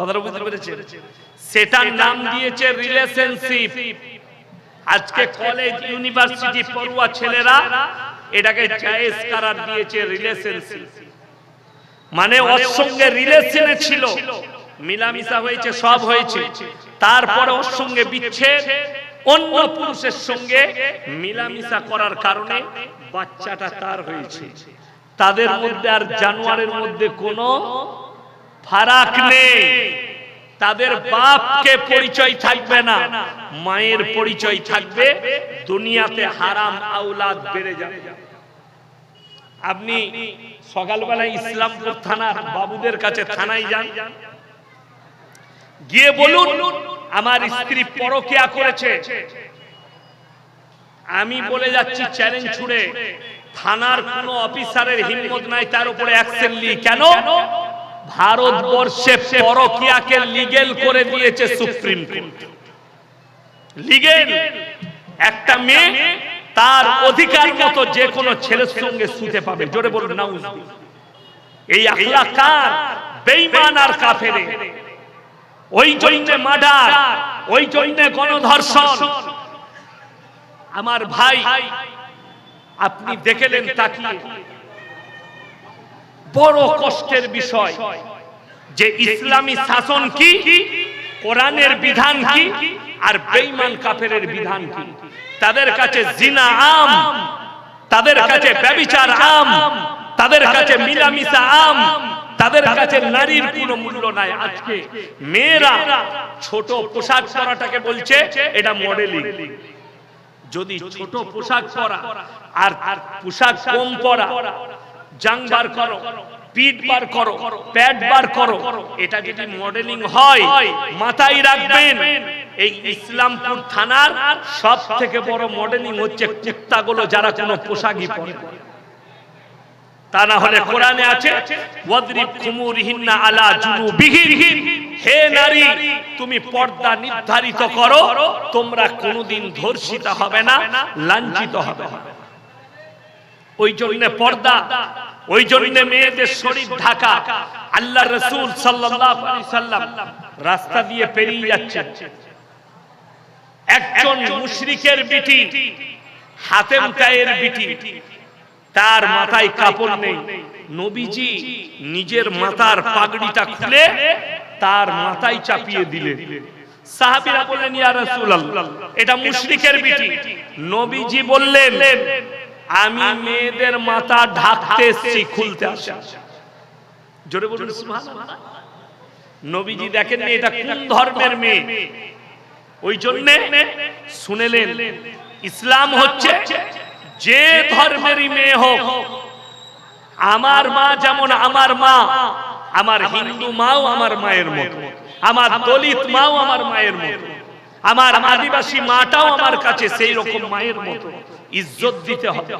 কথাটা বুঝতে পেরেছেন? সেটার নাম দিয়েছে রিলেশনশিপ আজকে কলেজ ইউনিভার্সিটি পড়ুয়া ছেলেরা এটাকে জায়েজ করার দিয়েছে রিলেশনশিপ মানে ওর সঙ্গে রিলেশনে ছিল। মিলামিশা হয়েছে সব হয়েছে। তারপরে ওর সঙ্গে বিচ্ছেদ অন্য পুরুষের সঙ্গে মিলামিশা করার কারণে বাচ্চাটা তার হয়েছে। তাদের মধ্যে আর জানোয়ারের মধ্যে কোনো ফারাক নেই। তাদের বাপকে পরিচয় থাকবে না। মায়ের পরিচয় থাকবে। দুনিয়াতে হারাম আউলাদ বেড়ে যাবে। আপনি সকালবেলায় ইসলামপুর থানার বাবুদের কাছে থানায় যান। গিয়ে বলুন আমার স্ত্রী পরকিয়া করেছে। আমি বলে যাচ্ছি চ্যালেঞ্জ ছুড়ে। থানার কোন অফিসারের হিম্মত নাই তার উপরে অ্যাকশন নি কেন? ভারতবর্ষে পরকিয়াকে লিগেল করে দিয়েছে সুপ্রিম কোর্ট লিগেল একটা মেয়ে তার অধিকার মতো যে কোনো ছেলের সঙ্গে শুতে পাবে। জোরে বলুন না এই আখলা কার বেঈমান আর কাফেরে ওই জন্যে মার্ডার, ওই জন্যে গণধর্ষণ। আমার ভাই, আপনি দেখেলেন তাকিয়ে। বড় কষ্টের বিষয়। যে ইসলামী শাসন কি কোরআনের বিধান কি আর বেঈমান কাফেরের বিধান কি? তাদের কাছে জিনা আম তাদের কাছে ব্যবিচার আম তাদের কাছে মিলামিশা আম তাদের কাছে নারীর কোনো মূল্য নাই আজকে। মেয়েরা ছোট পোশাক পরাটাকে বলছে এটা মডেলিং যদি ছোট পোশাক পরা আর পোশাক কম পরা জাং বার করো পিঠ বার করো প্যাড বার করো। এটা যদি মডেলিং হয় মাথায় রাখবেন। এই ইসলামপুর থানার সব থেকে বড় মডেলিং হচ্ছে কুত্তাগুলো যারা কোনো পোশাকই পরে। তা না হলে কোরআনে আছে ওয়াদরিব কুমুরিহিন্না আলা জুনুবিহিম। হে নারী তুমি পর্দা নির্ধারিত করো তোমরা কোনোদিন ধর্ষিত হবে না লাঞ্ছিত হবে। না। ওই জন্য পর্দা ওই জন্য মেয়েদের শরীর ঢাকা। আল্লাহ রসুল সাল্লাম রাস্তা দিয়ে পেরিয়ে যাচ্ছে। একজন মুশরিকের বিটি হাতেম তায়ের বিটি তার মাথায় কাপড় নেই। নবীজি নিজের মাথার পাগড়িটা খুলে তার মাথায় চাপিয়ে দিলেন সাহাবীরা বললেন ইয়া রাসূলুল্লাহ এটা মুশরিকের বিটি। নবীজি বললেন আমি মেয়েদের মাথা ঢাকতে খুলতে আসা। জোরে বলুন নবীজি দেখেন এটা কোন ধর্মের মেয়ে? ওই জন্য শুনেলেন, ইসলাম হচ্ছে যে ধর্মেরই মেয়ে হোক, আমার মা যেমন আমার মা, আমার হিন্দু মাও আমার মায়ের মতো, আমার দলিত মাও আমার মায়ের মতো, আমার আদিবাসী মাটাও আমার কাছে সেই রকম মায়ের মতো। ইজ্জত দিতে হবে।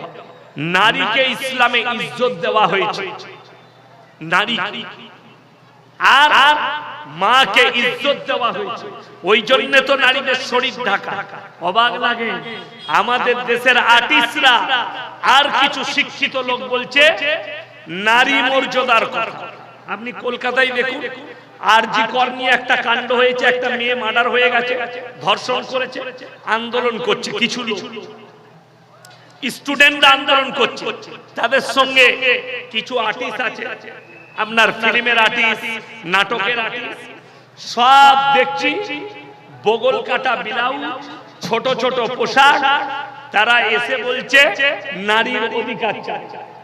নারীকে ইসলামে ইজ্জত দেওয়া হয়েছে। নারী আর মাকে ইজ্জত দেওয়া হয়েছে। ওই জন্য তো নারীদের শরীর ঢাকা। অবাক লাগে। আমাদের দেশের আর্টিস্টরা আর কিছু শিক্ষিত লোক বলছে, নারী মর্যাদার কথা। আপনি কলকাতায় দেখুন আর জি কর নিয়ে একটা কাণ্ড হয়েছে, একটা মেয়ে মার্ডার হয়ে গেছে, ধর্ষণ করেছে, আন্দোলন করছে, কিছু লোক। স্টুডেন্ট আন্দোলন করছে। তাদের সঙ্গে কিছু আর্টিস্ট আছে। আপনার ফিল্মের আর্টিস্ট নাটকের আর্টিস্ট সব দেখছি। বগল কাটা ব্লাউজ, ছোট ছোট পোশাক। তারা এসে বলছে, নারীর অধিকার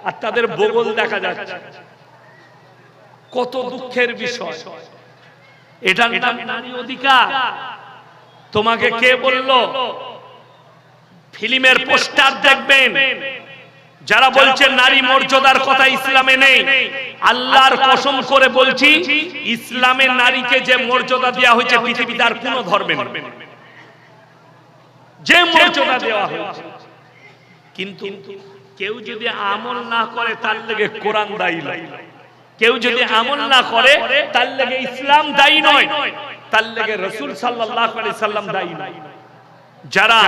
আর তাদের বগল দেখা যাচ্ছে। কত দুঃখের বিষয়। এটা নারী অধিকার। তোমাকে কে বলল? ফিল্মের পোস্টার দেখবেন। যারা বলছেন নারী মর্যাদার কথা ইসলামে নেই। আল্লাহর কসম করে বলছি ইসলামের নারীকে যে মর্যাদা দেওয়া হয়েছে পৃথিবীতে আর কোন ধর্মে যে মর্যাদা দেওয়া হয়েছে। কিন্তু কেউ যদি আমল না করে তার লেগে কোরআন দায়ী নয়। কেউ যদি আমল না করে তার লেগে ইসলাম দায়ী নয়। তার লেগে রসুল সাল্লাহ সাল্লাম দায়ী নয়। যারা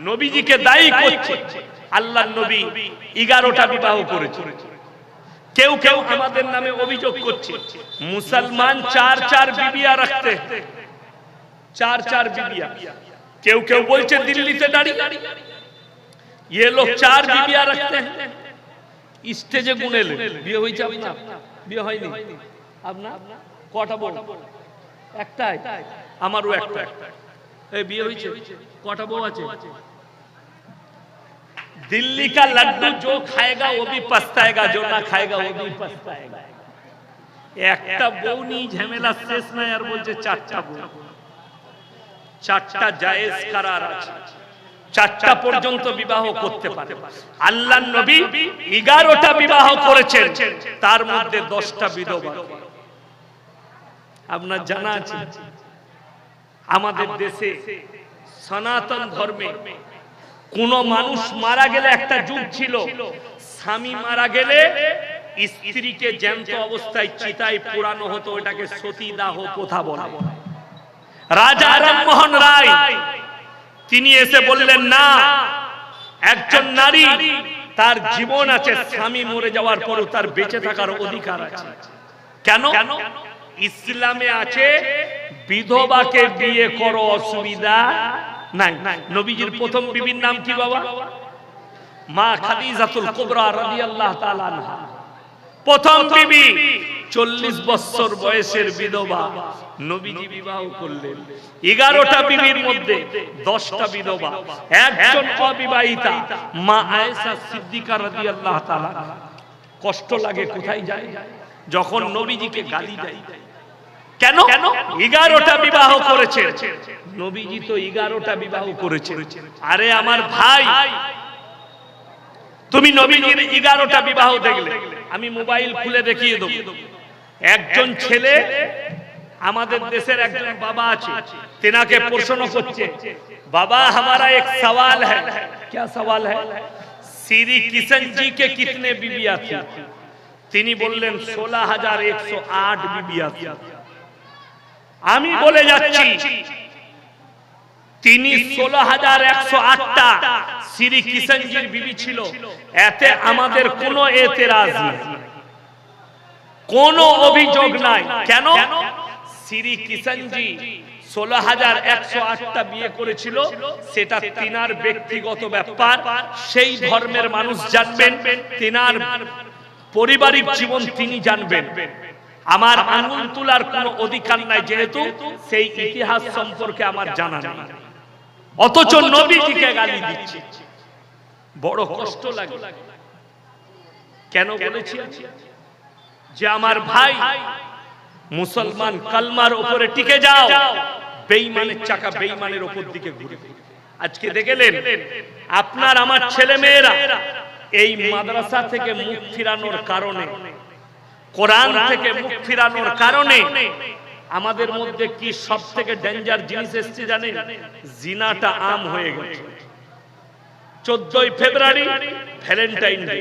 নবীজিকে দায়ী করছে আল্লাহ নবী এগারোটা বিবাহ করেছে কেউ কেউ আমাদের নামে অভিযোগ করছে মুসলমান চার চার বিবিয়া রাখতে চার চার বিবিয়া কেউ কেউ বলছে দিল্লিতে দাঁড়িয়ে ये लोग चार বিবিয়া রাখতে हैं স্টেজে গুনে বিয়ে হয়েছে আপনার বিয়ে হয়নি আপনার কটা বউ একটাই আমারও একটা এই বিয়ে হয়েছে কটা বউ আছে दिल्ली का लड्डू जो खाएगा वो भी पछताएगा जो ना खाएगा वो भी पछताएगा একটা বউ নিয়ে ঝামেলা শেষ নাই আর বলছে চারটা বউ চারটা জায়েজ করার আছে চারটা পর্যন্ত বিবাহ করতে পারে আল্লাহ নবী এগারোটা বিবাহ করেছেন তার মধ্যে দশটা বিধবা আপনার জানা আছে আমাদের দেশে সনাতন ধর্মে কোন মানুষ মারা গেলে একটা যুগ ছিল। স্বামী মারা গেলে স্ত্রীকে জ্যান্ত অবস্থায় চিতায় পোড়ানো হতো, ওটাকে সতীদাহ প্রথা বলা। রাজা রামমোহন রায়, তিনি এসে বললেন, না, একজন নারী, তার জীবন আছে, স্বামী মরে যাওয়ার পরও তার বেঁচে থাকার অধিকার আছে। কেন? ইসলামে আছে, বিধবাকে বিয়ে করো, অসুবিধা নাই। নবীজির প্রথম বিবির নাম কি বাবা? মা খাদিজাতুল কুবরা রাদিয়াল্লাহু তাআলা আনহা। প্রথম বিবি চল্লিশ বছর বয়সের বিধবা নবীজি বিবাহ করলেন। এগারোটা বিবির মধ্যে দশটা বিধবা। একজন অবিবাহিতা মা আয়েশা সিদ্দিকা রাদিয়াল্লাহু তাআলা কষ্ট লাগে কোথায় যায়? যখন নবীজিকে গালি দেয়। কেন? এগারোটা বিবাহ করেছে নবীজি তো এগারোটা বিবাহ করেছে আরে আমার ভাই তুমি নবীজির এগারোটা বিবাহ দেখলে আমি মোবাইল খুলে দেখিয়ে দেবো একজন ছেলে আমাদের দেশের একজন বাবা আছে তেনাকে প্রশ্ন করছে বাবা हमारा एक सवाल है क्या सवाल है श्री किशन जी के कितने बीबिया थी তিনি বললেন ষোলো হাজার একশো আট বিবিয়া থी আমি বলে যাচ্ছি তিনি ষোলো হাজার একশো আটটা শ্রী কিষণজির বিবি ছিল। এতে আমাদের কোনো এতেরাজ নেই। কোনো অভিযোগ নাই। কেন? শ্রী কিষণজি ষোলো হাজার একশো আটটা বিয়ে করেছিল। সেটা তিনার ব্যক্তিগত ব্যাপার। সেই ধর্মের মানুষ জানবেন। তিনার পারিবারিক জীবন তিনি জানবেন। আমার আঙুল তোলার কোনো অধিকার নাই যেহেতু সেই ইতিহাস সম্পর্কে আমার জানা নেই। অথচ নবীজিকে গালি দিচ্ছে। বড় কষ্ট লাগে। কেন বলেছি যে আমার ভাই মুসলমান কালমার উপরে টিকে যাও। বেঈমানের চাকা বেঈমানের উপর দিকে ঘুরে আজকে দেখলেন আপনার আমার ছেলে মেয়েরা এই মাদ্রাসা থেকে মুখ ফিরানোর কারণে। কোরআন থেকে মুখ ফিরানোর কারণে আমাদের মধ্যে কি সব থেকে ডেঞ্জার জিনিস এসছে জানেন? জিনাটা আম হয়ে গেছে। চোদ্দই ফেব্রুয়ারি ভ্যালেন্টাইন ডে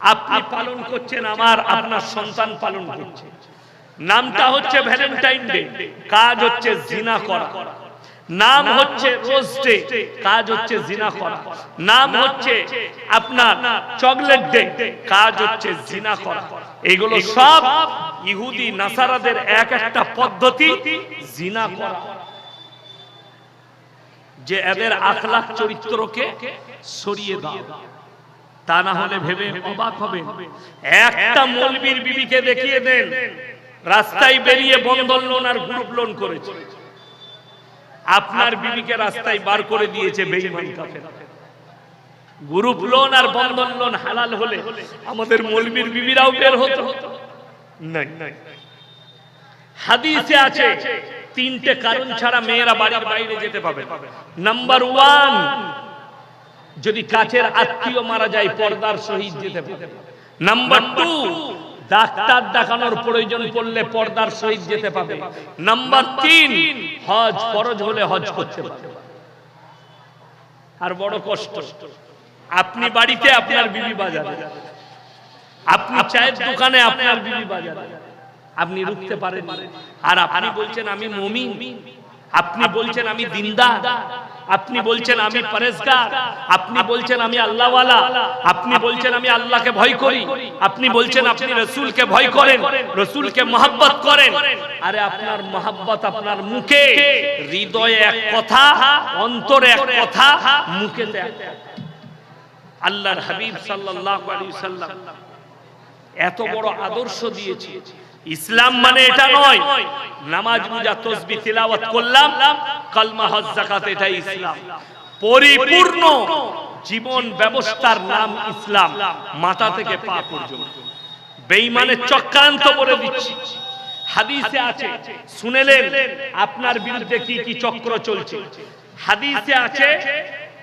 আপনি পালন করছেন আমার, আপনার সন্তান পালন করছে। নামটা হচ্ছে ভ্যালেন্টাইন ডে কাজ হচ্ছে জিনা করা। নাম হচ্ছে রোজ ডে কাজ হচ্ছে জিনা করা। নাম হচ্ছে আপনার চকলেট ডে কাজ হচ্ছে জিনা করা। এগুলো সব ইহুদি নাসারাদের এক একটা পদ্ধতি জিনা করা। যে এদের আখলাখ চরিত্রকে সরিয়ে দাও। তা না হলে ভেবে অবাক হবে একটা মলবির বিবিকে দেখিয়ে দেন, রাস্তায় বেরিয়ে বন্ধন লোন আর গ্রুপ লোন করেছে। আপনার বিবিকে রাস্তায় বার করে দিয়েছে বেঈমান কাফের গ্রুপ লোন আর বন্ধন লোন হালাল হলে আমাদের মলবির বিবিরাও বের হতো। নাই হাদিসে আছে তিনটে কারণ ছাড়া মেয়েরা বাড়ির বাইরে যেতে পাবে নাম্বার ওয়ান যদি কাছের আত্মীয় মারা যায় পর্দার সহিত যেতে পাবে নাম্বার টু ডাক্তার দেখানোর প্রয়োজন পড়লে পর্দার সহিত যেতে পাবে নাম্বার তিন হজ ফরজ হলে হজ করতে পারবে। আর বড় কষ্ট আপনি বাড়িতে আপনার বিবি বাজারে আপনি চায়ের দোকানে আপনার বিবি বাজারে। আপনি রুখতে পারেন আর আপনি বলছেন আমি মমিন। আপনি বলছেন আমি দিনদার। আপনি বলছেন আমি পরেজগার আপনি বলছেন আমি আল্লাহওয়ালা। আপনি বলছেন আমি আল্লাহকে ভয় করি। আপনি বলছেন আপনি রসুলকে ভয় করেন। রসুলকে মহাব্বত করেন। আরে আপনার মহাব্বত আপনার মুখে। হৃদয়ে এক কথা অন্তরে এক কথা এক কথা। আল্লাহর হাবিব সাল্লাল্লাহু আলাইহি সাল্লাম এত বড় আদর্শ দিয়েছে। ইসলাম মানে এটা নয়। নামাজ রোজা তসবিহ তিলাওয়াত করলাম। কালমা হজ যাকাত এটাই ইসলাম। পরিপূর্ণ জীবন ব্যবস্থার নাম ইসলাম। মাথা থেকে পা পর্যন্ত। বেঈমানের চক্রান্ত বলে দিচ্ছি। হাদিসে আছে। শুনেলেন আপনার বিরুদ্ধে কি কি চক্র চলছে? হাদিসে আছে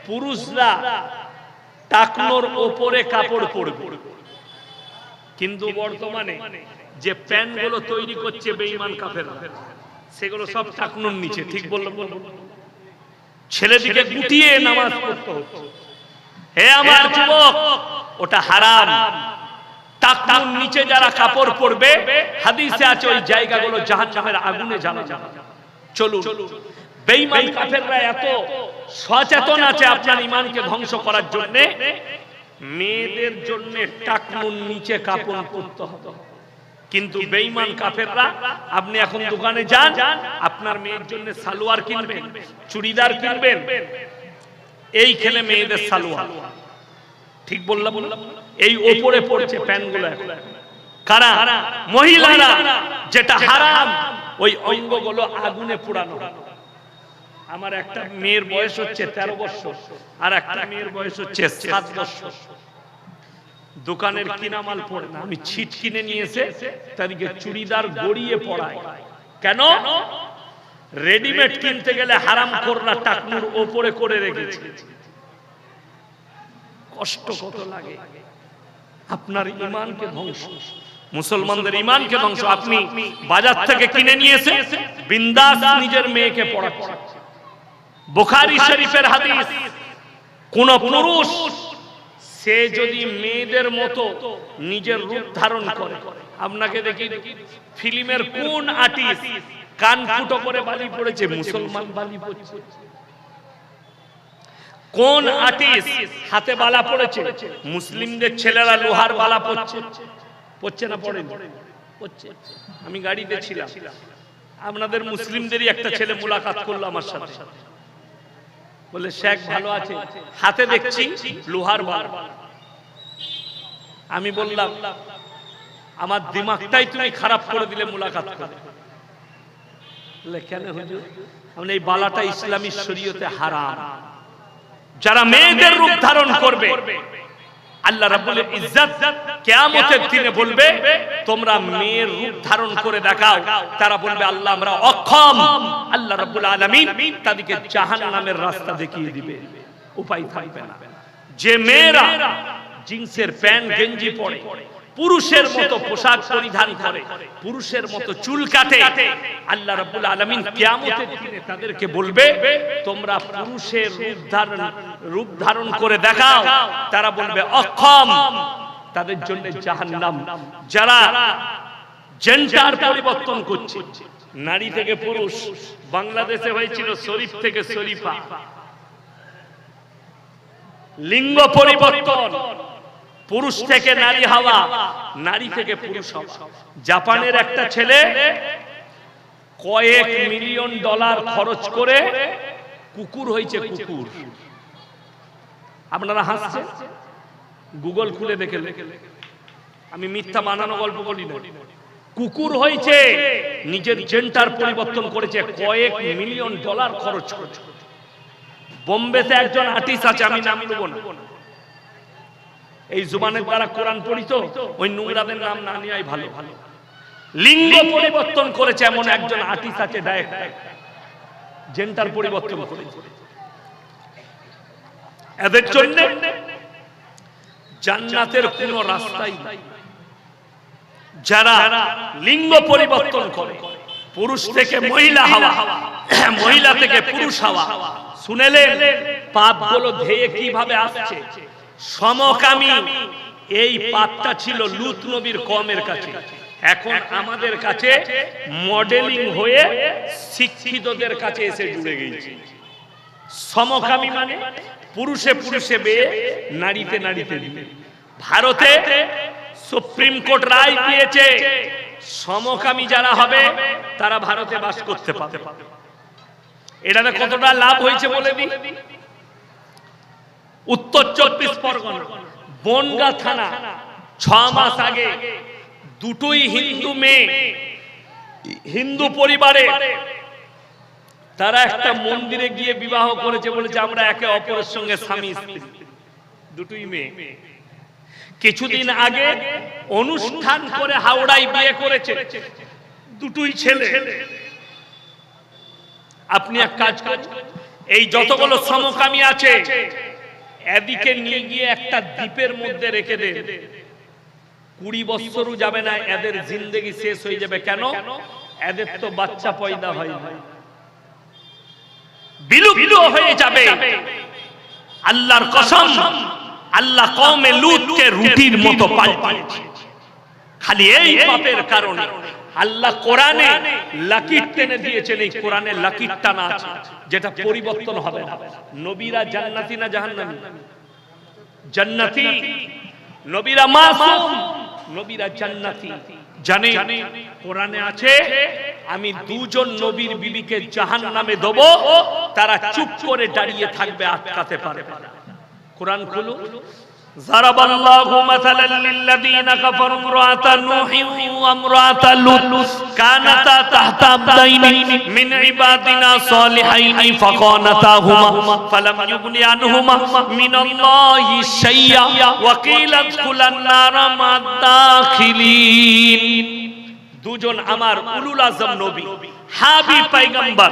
পুরুষরা টাকনোর ওপরে কাপড় পরবে। কিন্তু বর্তমানে যে প্যান্টগুলো তৈরি করছে বেঈমান কাফের সেগুলো সব টাকনোর নিচে ঠিক বললাম ছেলেদিকে গুটিয়ে নামাজ পড়তে হচ্ছে হে আমার যুবক ওটা হারাম। টাকনোর নিচে যারা কাপড় পরবে হাদিসে আছে ওই জায়গাগুলো জাহান্নামের আগুনে জ্বালা যাবে চলুন। বেঈমান কাফেররা এত সচেতন আছে আপনার ইমানকে ধ্বংস করার জন্য মেয়েদের জন্য টাকনুর নিচে কাপড় পরতে হবে। কিন্তু বেঈমান কাফেররা, আপনি এখন দোকানে যান, আপনার মেয়ের জন্য সালোয়ার কিনবেন, চুড়িদার কিনবেন। এই খেলে মেয়েদের সালোয়ার। ঠিক বললাম বললাম? এই ওপরে পড়ছে প্যান্টগুলো এখন। কারা? মহিলারা। যেটা হারাম, ওই অঙ্গগুলো আগুনে পোড়ানো। আমার একটা মেয়ের বয়স হচ্ছে তেরো বছর, আর একটা মেয়ের বয়স হচ্ছে সাত বছর। দোকানের কিনা মাল পড়ে না আমি ছিট কিনে নিয়ে এসে তাদেরকে চুড়িদার গড়িয়ে পড়াই কেন? রেডিমেড কিনতে গেলে হারাম করলা টাকনুর ওপরে করে রেখেছে। কষ্ট কত লাগে? আপনার ইমানকে ধ্বংস। মুসলমানদের ইমানকে ধ্বংস। আপনি বাজার থেকে কিনে নিয়ে এসে বিন্দাস নিজের মেয়েকে পড়াচ্ছে বুখারী শরীফের হাদিস কোন পুরুষ সে যদি মেয়েদের মতো নিজের রূপ ধারণ করে। আপনাকে দেখি ফিল্মের কোন আর্টিস্ট কান ফুটো করে বালি পড়েছে মুসলমান বালি পড়ছে। কোন আর্টিস্ট হাতে বালা পড়েছে মুসলিমদের ছেলেরা লোহার বালা পড়ছে। পড়ছে। না পড়ে পড়ছে। আমি গাড়িতে ছিলাম। আপনাদের মুসলিমদেরই একটা ছেলে মুলাকাত করল আমার সাথে। বলে শেখ ভালো আছে। হাতে দেখছি লোহার বার আমি বললাম আমার দিমাগটাই তুমি খারাপ করে দিলে মুলাকাত করে কেন হুজুর? আমি এই বালাটা ইসলামী শরীয়তে হারাম। যারা মেয়েদের রূপ ধারণ করবে আল্লাহ রাব্বুল ইজ্জত কিয়ামতের দিনে বলবে তোমরা মেয়ের রূপ ধারণ করে দেখাও। তারা বলবে আল্লাহ আমরা অক্ষম। আল্লাহ রাব্বুল আলামিন তাদেরকে জাহান্নামের রাস্তা দেখিয়ে দিবে। উপায় থাকবে না। যে মেয়েরা জিন্সের প্যান্ট গেঞ্জি পরে পুরুষের মতো পোশাক পরিধান করে পুরুষের মতো চুল কাটে। আল্লাহ রাব্বুল আলামিন কিয়ামতের দিনে তাদেরকে বলবে তোমরা পুরুষের রূপ ধারণ রূপ ধারণ করে দেখাও। তারা বলবে অক্ষম! তাদের জন্য জাহান্নাম। যারা জেন্ডার পরিবর্তন করছে নারী থেকে পুরুষ বাংলাদেশে হয়েছিল শরীফ থেকে শরীফা। লিঙ্গ পরিবর্তন। পুরুষ থেকে নারী হওয়া, নারী থেকে পুরুষ হওয়া। জাপানের একটা ছেলে কয়েক মিলিয়ন ডলার খরচ করে কুকুর হয়েছে কুকুর। আপনারা হাসছেন? গুগল খুলে দেখে আমি মিথ্যা বানানো গল্প বলি না। কুকুর হয়েছে, নিজের জেন্টার পরিবর্তন করেছে, কয়েক মিলিয়ন ডলার খরচ করেছে। বোম্বেতে একজন আর্টিস্ট আছে, আমি নাম নেব না। এই জুবানের দ্বারা কোরআন পড়ি তো ওই নোংরাদের নাম না নেওয়াই ভালো। ভালো। লিঙ্গ পরিবর্তন করেছে এমন একজন আর্টিস্ট আছে জেন্টার পরিবর্তন করেছে। এদের জন্য জান্নাতের কোন রাস্তাই যারা লিঙ্গ পরিবর্তন করে পুরুষ থেকে মহিলা হওয়া মহিলা থেকে পুরুষ হওয়া। শুনেলেন পাপগুলো ধেয়ে কীভাবে আসছে? সমকামী। এই পাপটা ছিল লুত নবীর কমের কাছে। এখন আমাদের কাছে মডেলিং হয়ে শিক্ষিতদের কাছে এসে জুড়ে গেছে সমকামী মানে পুরুষে পুরুষে বেয়ে নারীতে নারীতে। ভারতে সুপ্রিম কোর্ট রায় দিয়েছে। সমকামী যারা হবে তারা ভারতে বাস করতে পারবে। এটাতে কতটা লাভ হয়েছে বলে দিই? উত্তর চব্বিশ পরগনা, বনগা থানা, ছ মাস আগে দুটোই হিন্দু মেয়ে, হিন্দু পরিবারে তারা একটা মন্দিরে গিয়ে বিবাহ করেছে বলেছে আমরা একে অপরের সঙ্গে স্বামী স্ত্রী। দুটোই মেয়ে। কিছুদিন আগে অনুষ্ঠান করে হাওড়ায় বিয়ে করেছে। দুটোই ছেলে। আপনি এক কাজ এই যতগুলো সমকামী আছে এদিকে নিয়ে গিয়ে একটা দ্বীপের মধ্যে রেখে দেন কুড়ি বছরও যাবে না, এদের জিন্দগি শেষ হয়ে যাবে কেন? এদের তো বাচ্চা পয়দা হয় হয়ে যাবে। আল্লাহর কসম, আল্লাহ কমে লুতকে রুটির মতো পাল্টিয়েছে। খালি এই পাপের কারণে। আল্লাহ কোরআনে লাকির টেনে দিয়েছেন এই কোরআনে লাকির টানা আছে যেটা পরিবর্তন হবে না। নবীরা জান্নাতি না জাহান্নামী? জান্নাতি। নবীরা মাসুম? নবীরা জান্নাতি। জানে? কোরআনে আছে আমি দুজন নবীর বিবিকে জাহান্নামে দেব তারা চুপ করে দাঁড়িয়ে থাকবে আটকাতে পারবে না। কোরআন খুলো। ضرب الله مثلا للذين كفروا امرأة نوح وامرأة لوط كانتا تحت عبدين من عبادنا صالحين فخانتاهما فلم يغن عنهما من الله شيئا وقيل ادخلا النار مع الداخلين দুজন আমার উলুল আজম নবী হাবি পয়গম্বর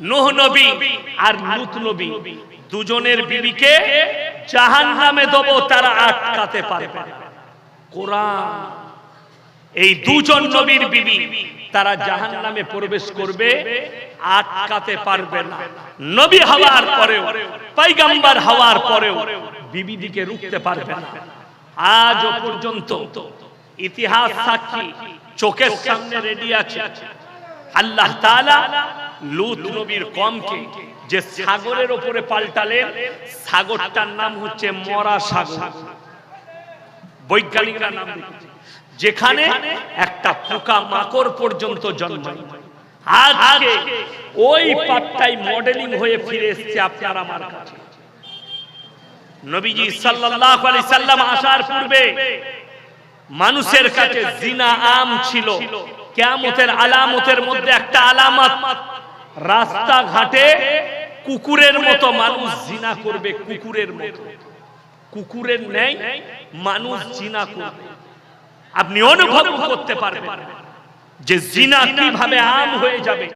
নূহ নবী আর লূত নবী দুজনের বিবিকে জাহান নামে দেব, তারা আটকাতে পারবে কোরআন, এই দুজন নবীর বিবি, তারা জাহান নামে প্রবেশ করবে, আটকাতে পারবে না। নবী হওয়ার পরেও পাইগাম্বার হওয়ার পরেও বিবিদিকে রুখতে পারবে না। আজও পর্যন্ত ইতিহাস সাক্ষী, চোখের সামনে রেডি আছে। আল্লাহ লূত নবীর কমকে যে সাগরের ওপরে পাল্টালেন, সাগরটার নাম হচ্ছে মরা সাগর। বৈজ্ঞানিকরা নাম যেখানে একটা পোকা মাকড় পর্যন্ত জন্মায়। আজকে ওই পাটটাই মডেলিং হয়ে ফিরে এসেছে আপনার আমার কাছে। নবীজি সাল্লাল্লাহু আলাইহি সাল্লাম আসার পূর্বে মানুষের কাছে জিনা আম ছিল। কিয়ামতের আলামতের মধ্যে একটা আলামত। রাস্তা ঘাটে কুকুরের মতো মানুষ জিনা করবে, কুকুরের মতো। কুকুরের ন্যায় মানুষ জিনা করবে। আপনি অনুভব করতে পারবেন যে জিনা কীভাবে আম হয়ে যাবে।